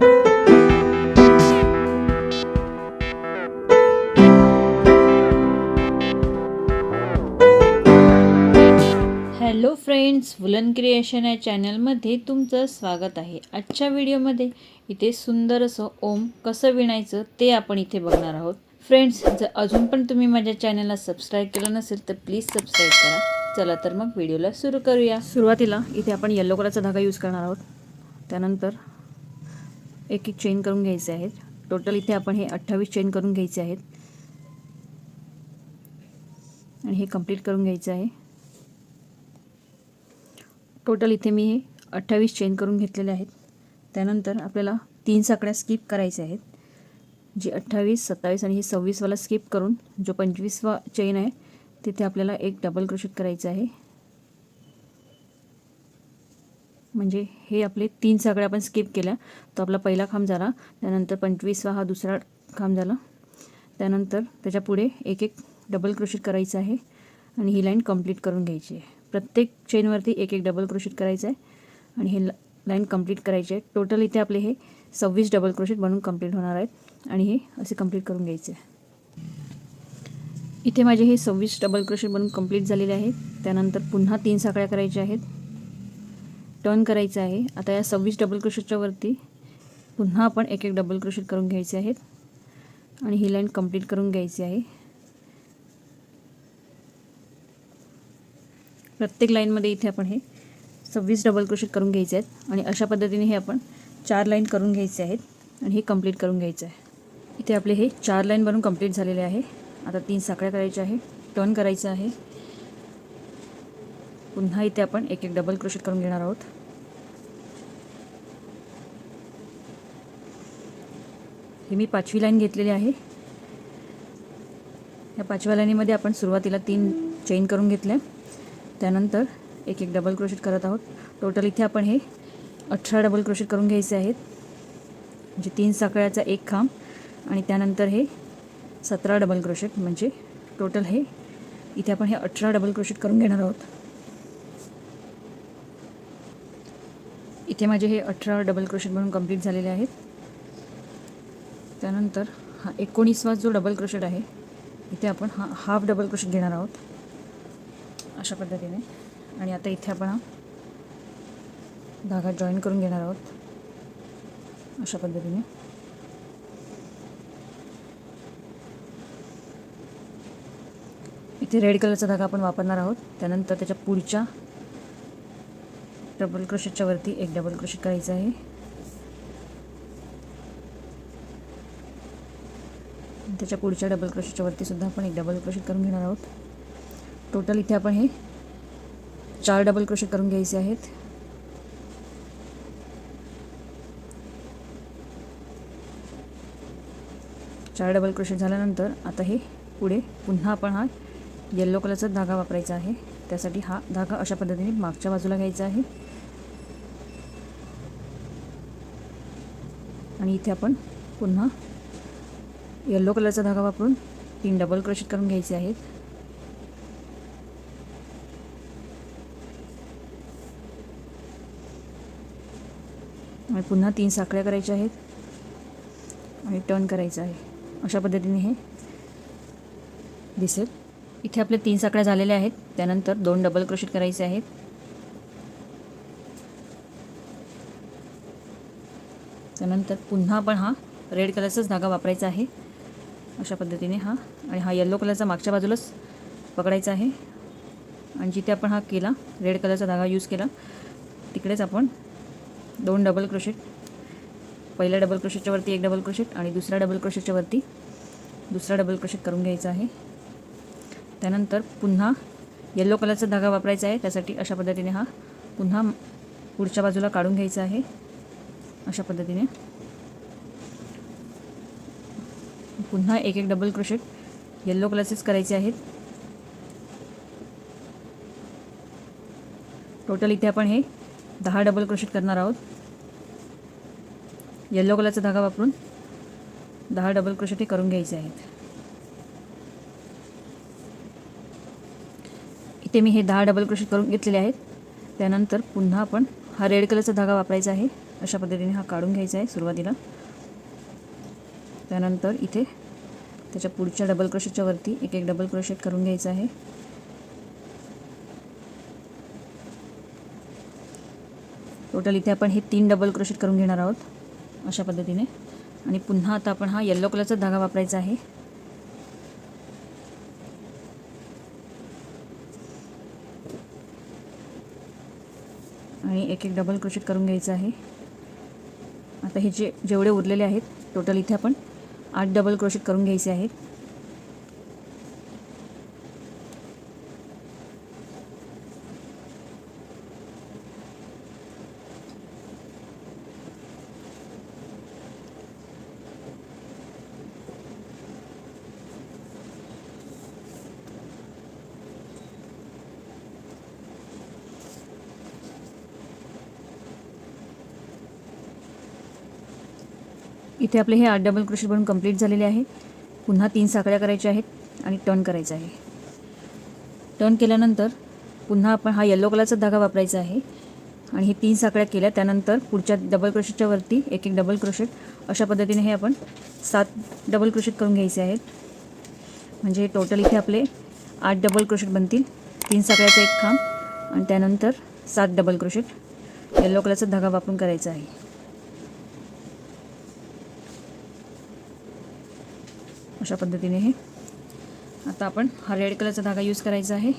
Hello friends woollen creation या चॅनलमध्ये तुमचं स्वागत आहे. आजच्या व्हिडिओमध्ये इथे सुंदर असं ओम कसं विणायचं ते आपण इथे बघणार आहोत. फ्रेंड्स जर अजून पण तुम्ही माझ्या चॅनलला सबस्क्राईब केलं नसेल तर प्लीज सबस्क्राईब करा. चला तर मग व्हिडिओला सुरू करूया. सुरुवातीला इथे आपण येल्लो कलरचा धागा यूज करणार आहोत. त्यानंतर एक एक चेन करून घ्यायचे आहेत. टोटल इथे आपण हे अठ्ठावीस चेन करून घ्यायचे आहेत. आणि हे कंप्लीट करून घ्यायचं आहे. टोटल इथे मी हे अठ्ठावीस चेन करून घेतलेले आहेत. त्यानंतर आपल्याला तीन साकड्या स्किप करायच्या आहेत. जी अठ्ठावीस सत्तावीस आणि ही सव्वीसवाला स्किप करून जो पंचवीसवा चेन आहे तिथे आपल्याला एक डबल क्रोशेट करायचं आहे. म्हणजे हे आपले तीन साखळ्या आपण स्किप केल्या. तो आपला पहिला खांब झाला. त्यानंतर पंचवीसवा हा दुसरा खांब झाला. त्यानंतर त्याच्या पुढे एक एक डबल क्रोशेट करायचं आहे आणि ही लाईन कंप्लीट करून घ्यायची आहे. प्रत्येक चेनवरती एक एक डबल क्रोशेट करायचं आहे आणि हे लाईन कंप्लीट करायची आहे. टोटल इथे आपले हे सव्वीस डबल क्रोशेट बनून कंप्लीट होणार आहेत आणि हे असे कंप्लीट करून घ्यायचे आहे. इथे माझे हे सव्वीस डबल क्रोशेट बनून कंप्लीट झालेले आहेत त्यानंतर पुन्हा तीन साखळ्या करायच्या आहेत. टर्न करायचं आहे. आता या सव्वीस डबल क्रोशेटच्या वरती पुन्हा आपण एक एक डबल क्रोशेट करून घ्यायचे आहेत. आणि ही लाईन कंप्लीट करून घ्यायची आहे. प्रत्येक लाईनमध्ये इथे आपण हे सव्वीस डबल क्रोशेट करून घ्यायचे आहेत. आणि अशा पद्धतीने हे आपण चार लाईन करून घ्यायचे आहेत. आणि हे कंप्लीट करून घ्यायचं आहे. इथे आपले हे चार लाईन बनून कंप्लीट झालेले आहे. आता तीन साखळ्या करायच्या आहे. टर्न करायचं आहे. पुन्हा इथे आपण एक एक डबल क्रोशेट करून घेणार आहोत. हे मी पाचवी लाईन घेतलेली आहे. या पाचव्या लाईनीमध्ये आपण सुरुवातीला तीन चेन करून घेतल्या त्यानंतर एक एक डबल क्रोशेट करत आहोत. टोटल इथे आपण हे अठरा डबल क्रोशेट करून घ्यायचे आहेत. म्हणजे तीन साकळ्याचा एक खांब आणि त्यानंतर हे सतरा डबल क्रोशेट म्हणजे टोटल हे इथे आपण हे अठरा डबल क्रोशेट करून घेणार आहोत. इथे माझे हे अठरा डबल क्रोशेट म्हणून कंप्लीट झालेले आहेत. त्यानंतर हा एकोणीसवा जो डबल क्रोशेट आहे इथे आपण हा हाफ डबल क्रोशेट घेणार आहोत. अशा पद्धतीने. आणि आता इथे आपण हा धागा जॉईन करून घेणार आहोत. अशा पद्धतीने. इथे रेड कलरचा धागा आपण वापरणार आहोत. त्यानंतर त्याच्या पुढच्या डबल क्रोशेटच्या वरती एक डबल क्रोशेट करायचं आहे. त्याच्या पुढच्या डबल क्रोशेटच्या वरती सुद्धा आपण एक डबल क्रोशेट करून घेणार आहोत. टोटल इथे आपण हे चार डबल क्रोशेट करून घ्यायचे आहेत. चार डबल क्रोशेट झाल्यानंतर आता हे पुढे पुन्हा आपण हा येल्लो कलरचा धागा वापरायचा आहे. त्यासाठी हा धागा अशा पद्धतीने मागच्या बाजूला घ्यायचा आहे. आणि इथे आपण पुन्हा येल्लो कलरचा धागा वापरून तीन डबल क्रोशेट करून घ्यायचे आहेत. आणि पुन्हा तीन साखळ्या करायच्या आहेत आणि टर्न करायचं आहे. अशा पद्धतीने हे दिसेल. इथे आपल्या तीन साखळ्या झालेल्या आहेत. त्यानंतर दोन डबल क्रोशेट करायचे आहेत. त्यानंतर पुन्हा आपण हा रेड कलरचाच धागा वापरायचा आहे. अशा पद्धतीने हा. आणि हा येल्लो कलरचा मागच्या बाजूलाच पकडायचा आहे. आणि जिथे आपण हा केला रेड कलरचा धागा यूज केला तिकडेच आपण दोन डबल क्रोशेट पहिल्या डबल क्रोशेटच्या वरती एक डबल क्रोशेट आणि दुसऱ्या डबल क्रोशेटच्या वरती दुसरा डबल क्रोशेट करून घ्यायचा आहे. त्यानंतर पुन्हा येल्लो कलरचा धागा वापरायचा आहे. त्यासाठी अशा पद्धतीने हा पुन्हा पुढच्या बाजूला काढून घ्यायचा आहे. अशा पद्धतीने. पुन्हा एक एक डबल क्रोशेट येल्लो कलरचेच करायचे आहेत. टोटल इथे आपण हे दहा डबल क्रोशेट करणार आहोत. येल्लो कलरचा धागा वापरून दहा डबल क्रोशेट हे करून घ्यायचे आहेत. इथे मी हे दहा डबल क्रोशेट करून घेतलेले आहेत. त्यानंतर पुन्हा आपण हा रेड कलरचा धागा वापरायचा आहे. अशा पद्धतीने हा काढून घ्यायचा आहे सुरुवातीला. त्यानंतर इथे त्याच्या पुढच्या डबल क्रोशेटच्या वरती एक एक डबल क्रोशेट करून घ्यायचं आहे. टोटल इथे आपण हे तीन डबल क्रोशेट करून घेणार आहोत अशा पद्धतीने. आणि पुन्हा आता आपण हा येल्लो कलरचा धागा वापरायचा आहे. आणि एक एक डबल क्रोशेट करून घ्यायचं आहे. आता हे जे जेवढे उरलेले आहेत टोटल इथे आपण आठ डबल क्रोशेट करून घ्यायचे आहेत. इथे आपले हे आठ डबल क्रोशेट बनून कंप्लीट झालेले आहे. पुन्हा तीन साखळ्या करायच्या आहेत आणि टर्न करायचं आहे. टर्न केल्यानंतर पुन्हा आपण हा येल्लो कलरचा धागा वापरायचा आहे. आणि हे तीन साखळ्या केल्या त्यानंतर पुढच्या डबल क्रोशेटच्या वरती एक एक डबल क्रोशेट अशा पद्धतीने हे आपण सात डबल क्रोशेट करून घ्यायचे आहेत. म्हणजे टोटल इथे आपले आठ डबल क्रोशेट बनतील. तीन साकळ्याचा एक खांब आणि त्यानंतर सात डबल क्रोशेट येल्लो कलरचा धागा वापरून करायचा आहे. अशा पद्धतीने हे. आता आपण हा रेड कलरचा धागा यूज करायचा आहे.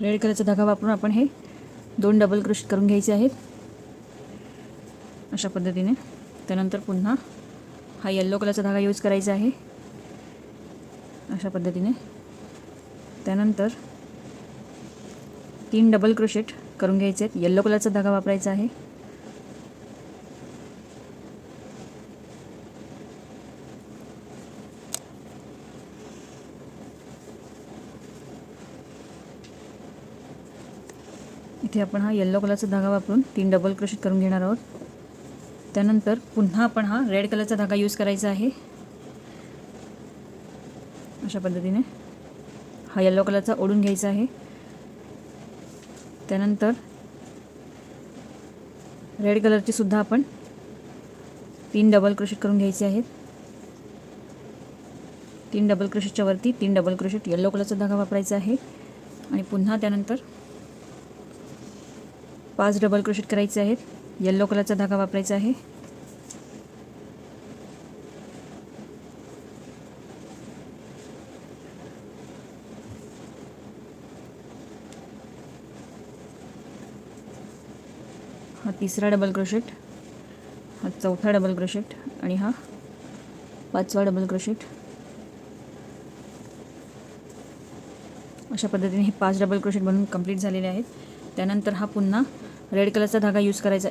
रेड कलरचा धागा वापरून आपण हे दोन डबल क्रोश करून घ्यायचे आहेत. अशा पद्धतीने. त्यानंतर पुन्हा हा येल्लो कलरचा धागा यूज करायचा आहे. अशा पद्धतीने. त्यानंतर तीन डबल क्रोशेट करून घ्यायचे आहेत. येल्लो कलरचा धागा वापरायचा आहे. इथे आपण हा येल्लो कलरचा धागा वापरून तीन डबल क्रोशेट करून घेणार आहोत. त्यानंतर पुन्हा आपण हा रेड कलरचा धागा यूज करायचा आहे. अशा पद्धतीने हा येल्लो कलरचा ओढून घ्यायचा आहे. त्यानंतर रेड कलरची सुद्धा आपण तीन डबल क्रोशेट करून घ्यायचे आहेत. तीन डबल क्रोशेटच्या वरती तीन डबल क्रोशेट येल्लो कलरचा धागा वापरायचा आहे. आणि पुन्हा त्यानंतर पाच डबल क्रोशेट करायचे आहेत. येल्लो कलरचा धागा वापरायचा आहे. तिसरा डबल क्रोशेट हा चौथा डबल क्रोशेट आणि हा पाचवा डबल क्रोशेट अशा पद्धतीने हे पाच डबल क्रोशेट बनवून कंप्लीट झालेले आहेत. त्यानंतर हा पुन्हा रेड कलरचा धागा यूज करायचा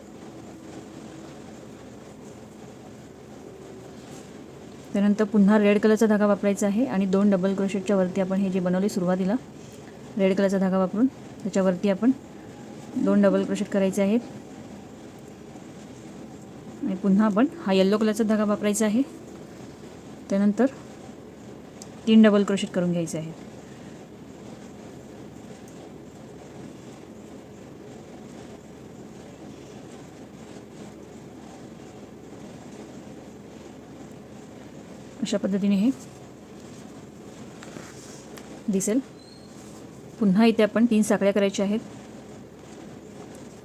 त्यानंतर पुन्हा रेड कलरचा धागा वापरायचा आहे आणि दोन डबल क्रोशेटच्या वरती आपण हे जे बनवले सुरुवातीला रेड कलरचा धागा वापरून त्याच्यावरती आपण दोन डबल क्रोशेट करायचे आहेत. पुन्हा आपण हा येल्लो कलरचा धागा वापरायचा आहे. त्यानंतर तीन डबल क्रोशेट करून घ्यायचे आहेत अशा पद्धतीने हे दिसेल. पुन्हा इथे आपण तीन साखळ्या करायच्या आहेत.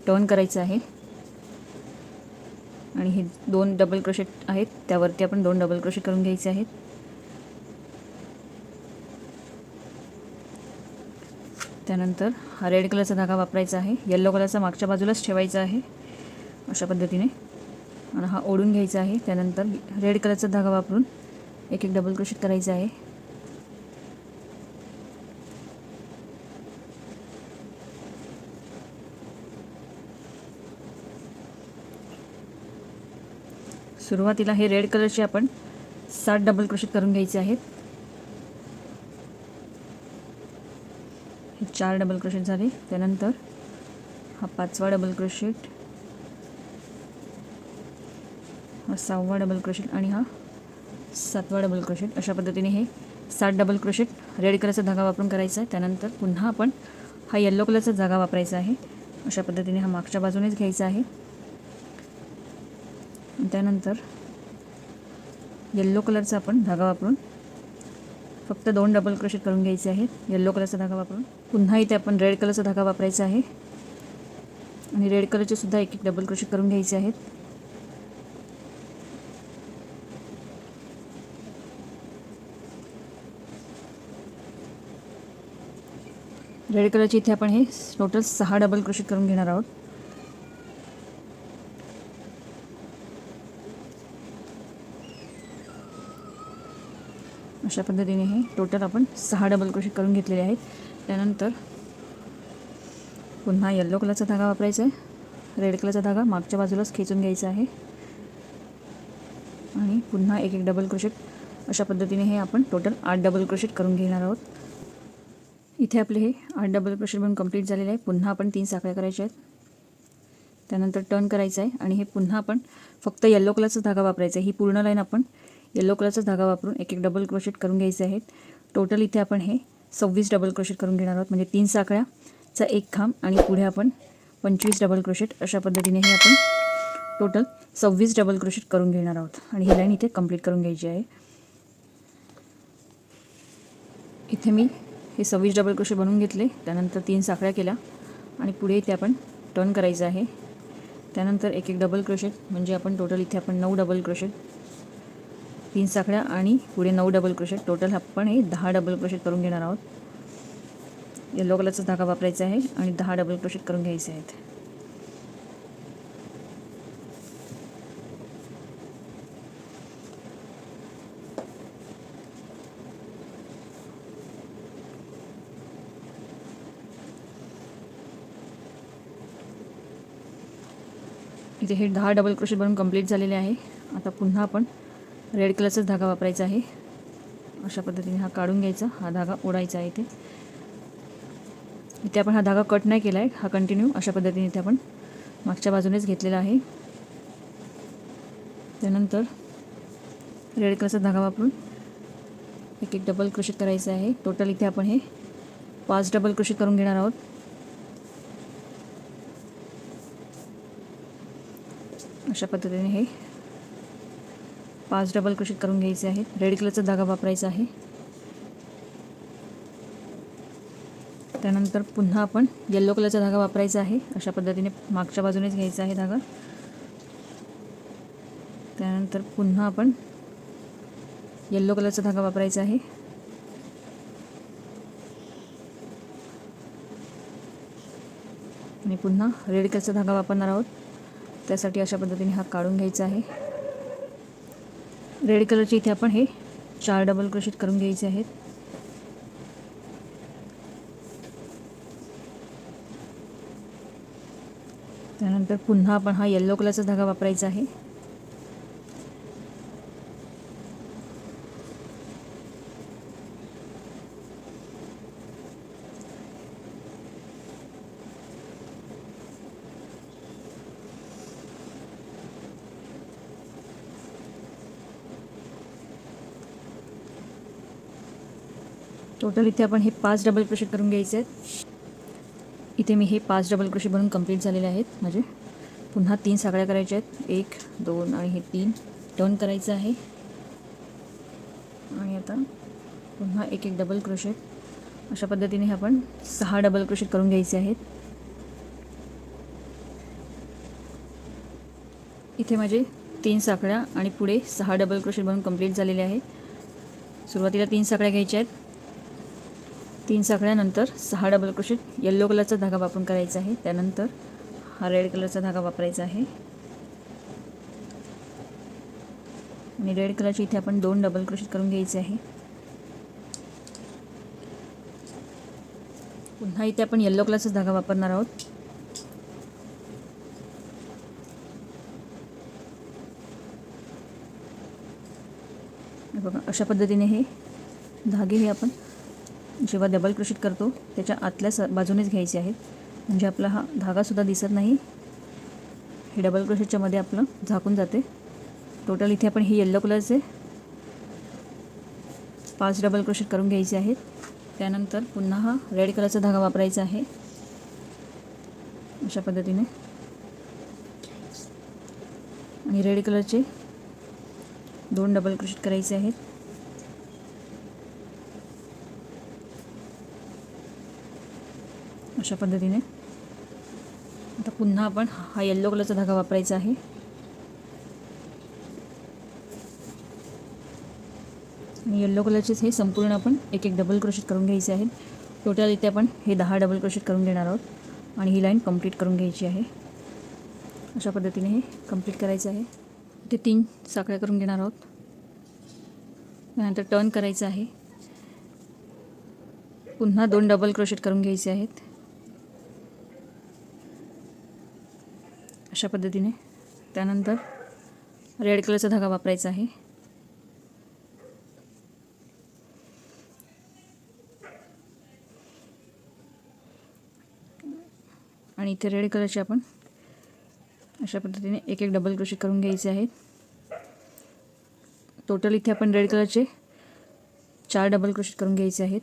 टर्न करायचं आहे. आणि हे दोन डबल क्रोशेट आहेत. त्यावरती आपण दोन डबल क्रोशेट करून घ्यायचे आहेत. त्यानंतर हा रेड कलरचा धागा वापरायचा आहे. येल्लो कलरचा मागच्या बाजूलाच ठेवायचा आहे. अशा पद्धतीने. आणि हा ओढून घ्यायचा आहे. त्यानंतर रेड कलरचा धागा वापरून एक एक डबल क्रोशेट करायचा आहे. सुरुवातीला हे रेड कलरचे आपण सात डबल क्रोशेट करून घ्यायचे आहेत. हे चार डबल क्रोशेट झाले. त्यानंतर हा पाचवा डबल क्रोशेट हा सहावा डबल क्रोशेट आणि हा सातवा डबल क्रोशेट अशा पद्धतीने हे सात डबल क्रोशेट रेड कलरचा धागा वापरून करायचा आहे. त्यानंतर पुन्हा आपण हा येल्लो कलरचा धागा वापरायचा आहे. अशा पद्धतीने हा मागच्या बाजूनेच घ्यायचा आहे. त्यानंतर येल्लो कलरचा आपण धागा वापरून फक्त दोन डबल क्रोशेट करून घ्यायचे आहेत. येल्लो कलरचा धागा वापरून पुन्हा इथे आपण रेड कलरचा धागा वापरायचा आहे. आणि रेड कलरचे सुद्धा एक एक डबल क्रोशेट करून घ्यायचे आहेत. रेड कलरचे इथे आपण हे टोटल सहा डबल क्रोशेट करून घेणार आहोत. अशा पद्धतीने हे टोटल आपण सहा डबल क्रोशेट करून घेतलेले आहेत. त्यानंतर पुन्हा येल्लो कलरचा धागा वापरायचा आहे. रेड कलरचा धागा मागच्या बाजूलाच खेचून घ्यायचा आहे. आणि पुन्हा एक एक डबल क्रोशेट अशा पद्धतीने हे आपण टोटल आठ डबल क्रोशेट करून घेणार आहोत. इथे आपले हे आठ डबल क्रोशेट बनून कंप्लीट झालेले आहे. पुन्हा आपण तीन साखळ्या करायच्या आहेत. त्यानंतर टर्न करायचं आहे आणि हे पुन्हा आपण फक्त येल्लो कलरचा धागा वापरायचा आहे. ही पूर्ण लाईन आपण येलो कलरचा धागा वापरून एक एक डबल क्रोशेट करून घ्यायचे आहेत. टोटल इथे आपण हे सव्वीस डबल क्रोशेट करून घेणार आहोत. म्हणजे तीन साखळ्याचा एक खांब आणि पुढे आपण पंचवीस डबल क्रोशेट अशा पद्धतीने हे आपण टोटल सव्वीस डबल क्रोशेट करून घेणार आहोत. आणि ही लाईन इथे कंप्लीट करून घ्यायची आहे. इथे मी हे सव्वीस डबल क्रोशेट बनवून घेतले. त्यानंतर तीन साखळ्या केल्या आणि पुढे इथे आपण टर्न करायचं आहे. त्यानंतर एक एक डबल क्रोशेट म्हणजे आपण टोटल इथे आपण नऊ डबल क्रोशेट तीन साखळ्या आणि पुढे नऊ डबल क्रोशेट टोटल आपण हे दहा डबल क्रोशेट करून घेणार आहोत. येलो कलरचा धागा वापरायचा आहे आणि दहा डबल क्रोशेट करून घ्यायचे आहेत. इथे हे दहा डबल क्रोशेट बनून कंप्लीट झालेले आहे. आता पुन्हा आपण रेड कलरचाच धागा वापरायचा आहे. अशा पद्धतीने हा काढून घ्यायचा. हा धागा ओढायचा आहे इथे. इथे आपण हा धागा कट नाही केला आहे हा कंटिन्यू अशा पद्धतीने इथे आपण मागच्या बाजूनेच घेतलेला आहे. त्यानंतर रेड कलरचा धागा वापरून एक एक डबल क्रोशेट करायचं आहे. टोटल इथे आपण हे पाच डबल क्रोशेट करून घेणार आहोत. अशा पद्धतीने हे पाच डबल क्रोशेट करून घ्यायचे आहेत? रेड कलरचा धागा वापरायचा आहे. त्यानंतर पुन्हा आपण येल्लो कलरचा धागा वापरायचा आहे. अशा पद्धतीने मागच्या बाजूनेच घ्यायचा आहे धागा. त्यानंतर पुन्हा आपण येल्लो कलरचा धागा वापरायचा आहे. आणि पुन्हा रेड कलरचा धागा वापरणार आहोत. त्यासाठी अशा पद्धतीने हा काढून घ्यायचा आहे. रेड कलरचे इथे आपण हे चार डबल क्रोशेट करून घ्यायचे आहेत. त्यानंतर पुन्हा आपण हा येल्लो कलरचा धागा वापरायचा आहे. टोटल इथे आपण हे पाच डबल क्रोशेट करून घ्यायचे आहेत. इथे मी हे पाच डबल क्रोशेट बनवून कंप्लीट झालेले आहेत म्हणजे पुन्हा तीन साखळ्या करायच्या आहेत. एक दोन आणि हे तीन. टर्न करायचं आहे. आणि आता पुन्हा एक एक डबल क्रोशेट अशा पद्धतीने हे आपण सहा डबल क्रोशेट करून घ्यायचे आहेत. इथे माझे तीन साखळ्या आणि पुढे सहा डबल क्रोशेट बनवून कंप्लीट झालेले आहे. सुरुवातीला तीन साखळ्या घ्यायच्या आहेत. तीन साखळ्यानंतर सहा डबल क्रोशेट येल्लो कलरचा धागा वापरून करायचा आहे. त्यानंतर हा रेड कलरचा धागा वापरायचा आहे. आणि रेड कलरची इथे आपण दोन डबल क्रोशेट करून घ्यायचे आहे. पुन्हा इथे आपण येल्लो कलरचा धागा वापरणार आहोत. बघा अशा पद्धतीने हे धागे हे आपण जेव्हा डबल क्रोशेट करतो त्याच्या आतल्या स बाजूनेच घ्यायचे आहेत. म्हणजे आपला हा धागासुद्धा दिसत नाही. हे डबल क्रोशेटच्यामध्ये आपलं झाकून जाते. टोटल इथे आपण हे येल्लो कलरचे पाच डबल क्रोशेट करून घ्यायचे आहेत. त्यानंतर पुन्हा हा रेड कलरचा धागा वापरायचा आहे. अशा पद्धतीने. आणि रेड कलरचे दोन डबल क्रोशेट करायचे आहेत. अशा पद्धतीने. आता पुन्हा आपण हा येल्लो कलरचा धागा वापरायचा आहे. आणि येल्लो कलरचेच हे संपूर्ण आपण एक एक डबल क्रोशेट करून घ्यायचे आहेत. टोटल इथे आपण हे दहा डबल क्रोशेट करून घेणार आहोत. आणि ही लाईन कंप्लीट करून घ्यायची आहे. अशा पद्धतीने हे कंप्लीट करायचं आहे. इथे तीन साखळ्या करून घेणार आहोत. त्यानंतर टर्न करायचं आहे. पुन्हा दोन डबल क्रोशेट करून घ्यायचे आहेत. अशा पद्धतीने. त्यानंतर रेड कलरचा धागा वापरायचा आहे. आणि इथे रेड कलरचे आपण अशा पद्धतीने एक एक डबल क्रोशी करून घ्यायचे आहेत. टोटल इथे आपण रेड कलरचे चार डबल क्रोशी करून घ्यायचे आहेत.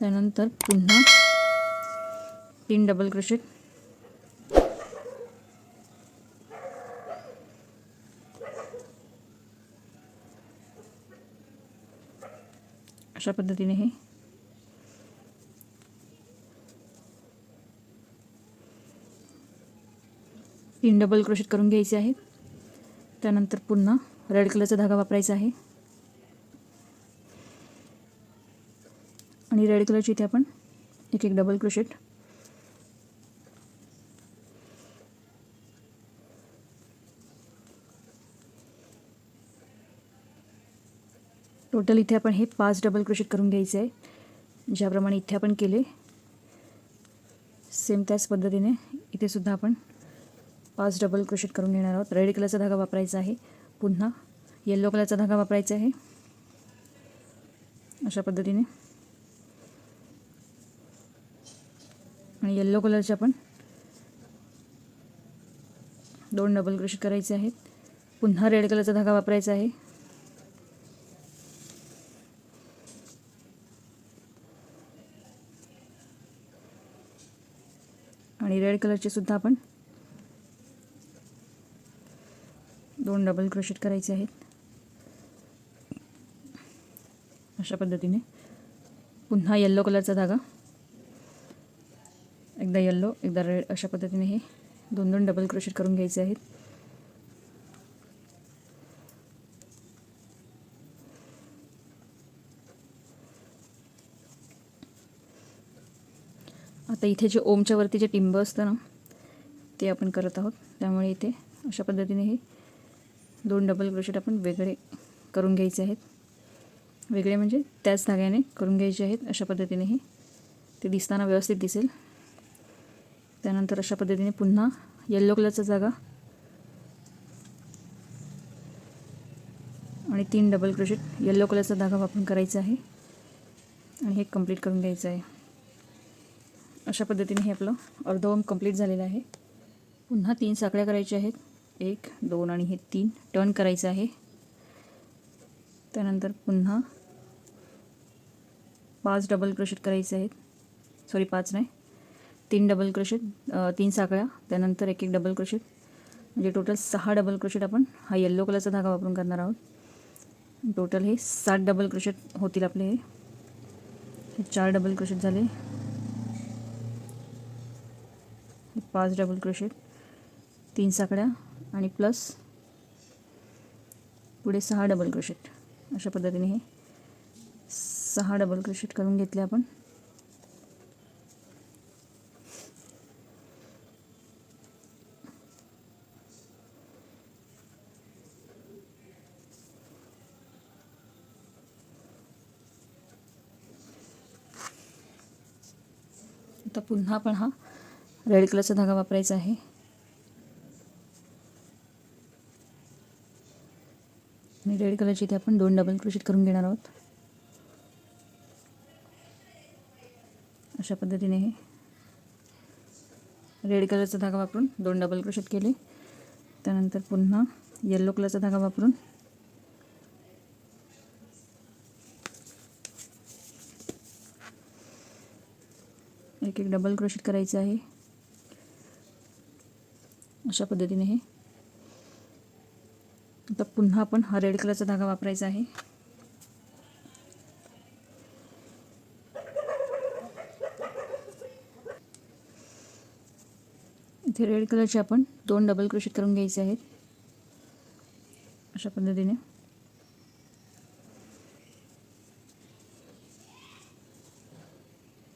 त्यानंतर पुन्हा तीन डबल क्रोशेट अशा पद्धतीने हे. तीन डबल क्रोशेट करून घ्यायचे आहेत. त्यानंतर पुन्हा रेड कलरचा धागा वापरायचा आहे. आणि रेड कलरची इथे आपण एक एक डबल क्रोशेट टोटल इथे आपण हे पाच डबल क्रोशेट करून घ्यायचे आहे. ज्याप्रमाणे इथे आपण केले सेम त्याच पद्धतीने इथे सुद्धा आपण पाच डबल क्रोशेट करून घेणार आहोत. रेड कलरचा धागा वापरायचा आहे. पुन्हा येल्लो कलरचा धागा वापरायचा आहे. अशा पद्धतीने. आणि येल्लो कलरचे आपण दोन डबल क्रोशेट करायचे आहेत. पुन्हा रेड कलरचा धागा वापरायचा आहे. आणि रेड कलरचे सुद्धा आपण दोन डबल क्रोशेट करायचे आहेत. अशा पद्धतीने पुन्हा येल्लो कलरचा धागा एकदा येल्लो एकदा रेड अशा पद्धतीने हे दोन दोन डबल क्रोशेट करून घ्यायचे आहेत. आता इथे जे ओमच्या वरती जे टिंब असतं ना ते आपण करत आहोत. त्यामुळे इथे अशा पद्धतीने हे दोन डबल क्रोशेट आपण वेगळे करून घ्यायचे आहेत. वेगळे म्हणजे त्याच धाग्याने करून घ्यायचे आहेत. अशा पद्धतीने हे ते दिसताना व्यवस्थित दिसेल. त्यानंतर अशा पद्धतीने पुन्हा येल्लो कलरचा जागा. आणि तीन डबल क्रोशेट येल्लो कलरचा धागा वापरून करायचा आहे. आणि हे कंप्लीट करून घ्यायचं आहे. अशा पद्धतीने हे आपलं अर्धवम कंप्लीट झालेलं आहे. पुन्हा तीन साखळ्या करायच्या आहेत. एक दोन आणि हे तीन टर्न करायचं आहे. त्यानंतर पुन्हा पाच डबल क्रोशेट करायचे आहेत. सॉरी पाच नाही. तीन डबल क्रोशेट तीन साखळ्या त्यानंतर एक एक डबल क्रोशेट म्हणजे टोटल सहा डबल क्रोशेट आपण हा येल्लो कलरचा धागा वापरून करणार आहोत. टोटल हे सात डबल क्रोशेट होतील आपले हे. चार डबल क्रोशेट झाले. हे पाच डबल क्रोशेट तीन साकड्या आणि प्लस पुढे सहा डबल क्रोशेट अशा पद्धतीने हे सहा डबल क्रोशेट करून घेतले आपण. पुन्हा आपण हा रेड कलरचा धागा वापरायचा आहे. आणि रेड कलरची इथे आपण दोन डबल क्रोशेट करून घेणार आहोत. अशा पद्धतीने हे रेड कलरचा धागा वापरून दोन डबल क्रोशेट केले. त्यानंतर पुन्हा येल्लो कलरचा धागा वापरून एक एक डबल क्रोशेट करायचं आहे. अशा पद्धतीने हे. आता पुन्हा आपण हा रेड कलरचा धागा वापरायचा आहे. इथे रेड कलरचे आपण दोन डबल क्रोशेट करून घ्यायचे आहेत. अशा पद्धतीने.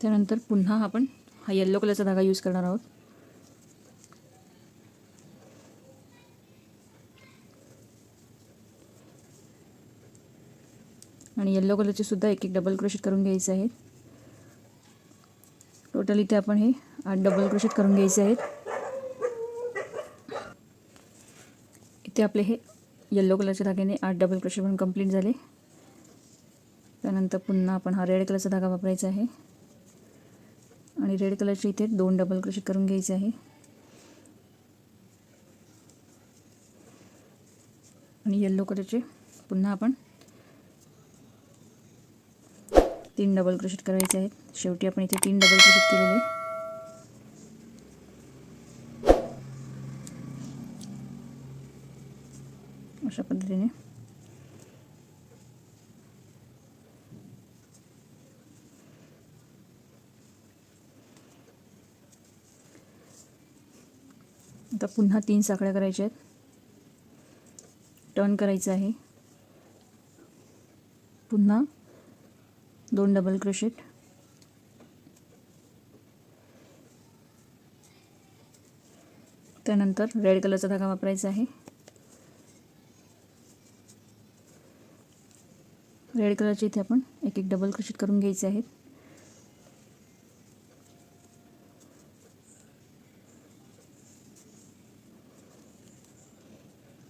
त्यानंतर पुन्हा आपण हा येल्लो कलरचा धागा यूज करणार आहोत. आणि येल्लो कलरचे सुद्धा एक एक डबल क्रोशेट करून घ्यायचे आहेत. टोटल इथे आपण हे आठ डबल क्रोशेट करून घ्यायचे आहेत. इथे आपले हे येल्लो कलरच्या धाग्याने आठ डबल क्रोशेट म्हणून कंप्लीट झाले. त्यानंतर पुन्हा आपण हा रेड कलरचा धागा वापरायचा आहे. आणि रेड कलरचे इथे दोन डबल क्रोशेट करून घ्यायचे आहे. आणि येल्लो कलरचे पुन्हा आपण तीन डबल क्रोशेट करायचे आहेत. शेवटी आपण इथे तीन डबल क्रोशेट केलेले. अशा पद्धतीने. आता पुन्हा तीन साखळ्या करायच्या आहेत. टर्न करायचं आहे. पुन्हा दोन डबल क्रोशेट त्यानंतर रेड कलरचा धागा वापरायचा आहे. रेड कलरचे इथे आपण एक एक डबल क्रोशेट करून घ्यायचे आहेत.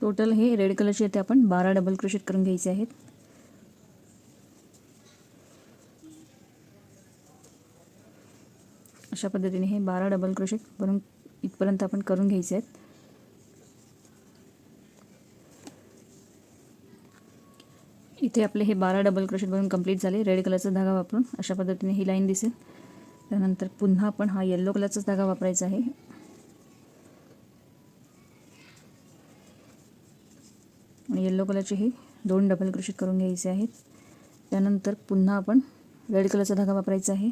टोटल हे रेड कलरचे येते. आपण बारा डबल क्रोशेट करून घ्यायचे आहेत. अशा पद्धतीने हे बारा डबल क्रोशेट बनवून इथपर्यंत आपण करून घ्यायचे आहेत. इथे आपले हे बारा डबल क्रोशेट बनून कंप्लीट झाले. रेड कलरचा धागा वापरून अशा पद्धतीने ही लाईन दिसेल. त्यानंतर पुन्हा आपण हा येल्लो कलरचाच धागा वापरायचा आहे. येल्लो कलरचे हे दोन डबल क्रोशेट करून घ्यायचे आहेत. त्यानंतर पुन्हा आपण रेड कलरचा धागा वापरायचा आहे.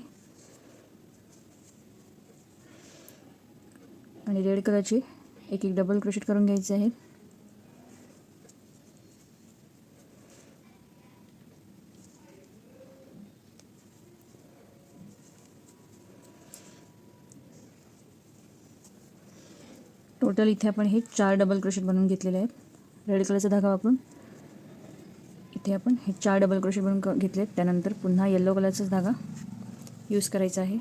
आणि रेड कलरचे एक एक डबल क्रोशेट करून घ्यायचे आहेत. टोटल इथे आपण हे चार डबल क्रोशेट बनवून घेतलेले आहेत. रेड कलरचा धागा वापरून. इथे आपण हे चार डबल क्रोशेट बनवून घेतलेत. त्यानंतर पुन्हा येल्लो कलरचाच धागा यूज करायचा आहे.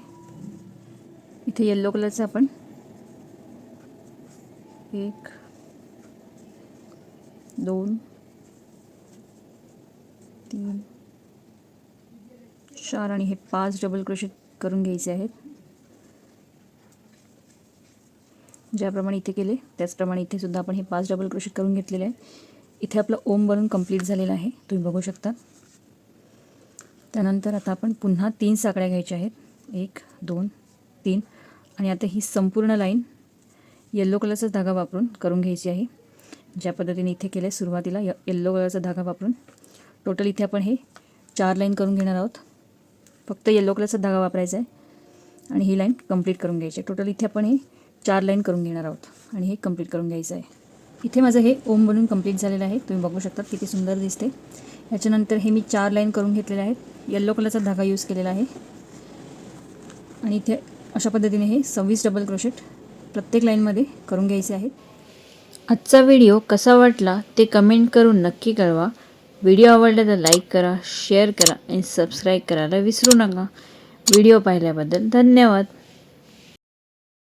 इथे येल्लो कलरचा आपण एक दोन तीन चार आणि हे पाच डबल क्रोशेट करून घ्यायचे आहेत. ज्याप्रमाणे इथे केले त्याचप्रमाणे इथे सुद्धा आपण हे पाच डबल क्रोशेट करून घेतलेले आहे. इथे आपलं ओम बनून कंप्लीट झालेलं आहे. तुम्ही बघू शकता. त्यानंतर आता आपण पुन्हा तीन साकड्या घ्यायच्या आहेत. एक दोन तीन. आणि आता ही संपूर्ण लाईन येल्लो कलरचा धागा वापरून करून घ्यायची आहे. ज्या पद्धतीने इथे केलं आहे सुरुवातीला य येल्लो कलरचा धागा वापरून. टोटल इथे आपण हे चार लाईन करून घेणार आहोत. फक्त येल्लो कलरचा धागा वापरायचा आहे. आणि ही लाईन कंप्लीट करून घ्यायची आहे. टोटल इथे आपण हे चार लाईन करून घेणार आहोत आणि हे कंप्लीट करून घ्यायचं आहे. इथे माझं हे ओम बनून कंप्लीट झालेलं आहे. तुम्ही बघू शकता किती सुंदर दिसते. याच्यानंतर हे मी चार लाईन करून घेतलेले आहेत. येल्लो कलरचा धागा यूज केलेला आहे. आणि इथे अशा पद्धतीने हे सव्वीस डबल क्रोशेट प्रत्येक लाईनमध्ये करून घ्यायचे आहेत. आजचा व्हिडिओ कसा वाटला ते कमेंट करून नक्की कळवा. व्हिडिओ आवडला तर लाईक करा शेअर करा आणि सबस्क्राईब करायला विसरू नका. व्हिडिओ पाहिल्याबद्दल धन्यवाद.